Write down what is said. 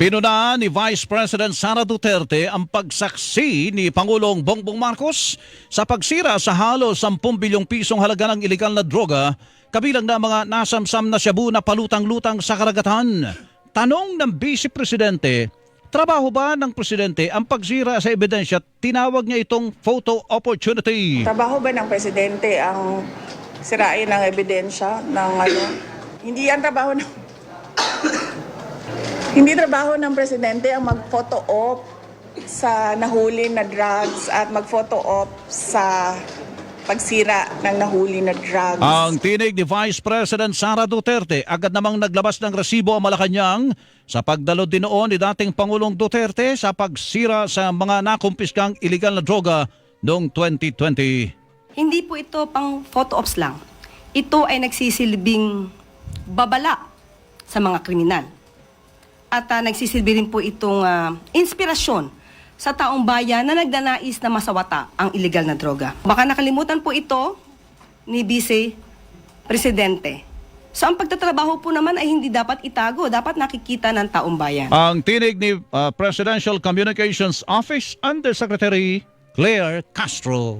Binuna ni Vice President Sara Duterte ang pagsaksi ni Pangulong Bongbong Marcos sa pagsira sa halos 10 bilyong pisong halaga ng ilegal na droga kabilang na mga nasamsam na shabu na palutang-lutang sa karagatan. Tanong ng Vice Presidente, trabaho ba ng Presidente ang pagsira sa ebidensya? Tinawag niya itong photo opportunity. Trabaho ba ng presidente ang sirain ng ebidensya ng ano? Hindi yan trabaho ng Hindi trabaho ng presidente ang mag-photo op sa nahuli na drugs at mag-photo op sa pagsira ng nahuli na drugs. Ang tinig ni Vice President Sara Duterte agad namang naglabas ng resibo ang Malacanang sa pagdalo din noon ni dating Pangulong Duterte sa pagsira sa mga nakumpiskang iligal na droga noong 2020. Hindi po ito pang photo ops lang. Ito ay nagsisilbing babala sa mga kriminal. At ah, nagsisilbi rin po itong ah, inspirasyon sa taong bayan na nagdanais na masawata ang illegal na droga. Baka nakalimutan po ito ni Vice Presidente. So ang pagtatrabaho po naman ay hindi dapat itago, dapat nakikita ng taong bayan. Ang tinig ni uh, Presidential Communications Office Undersecretary Claire Castro.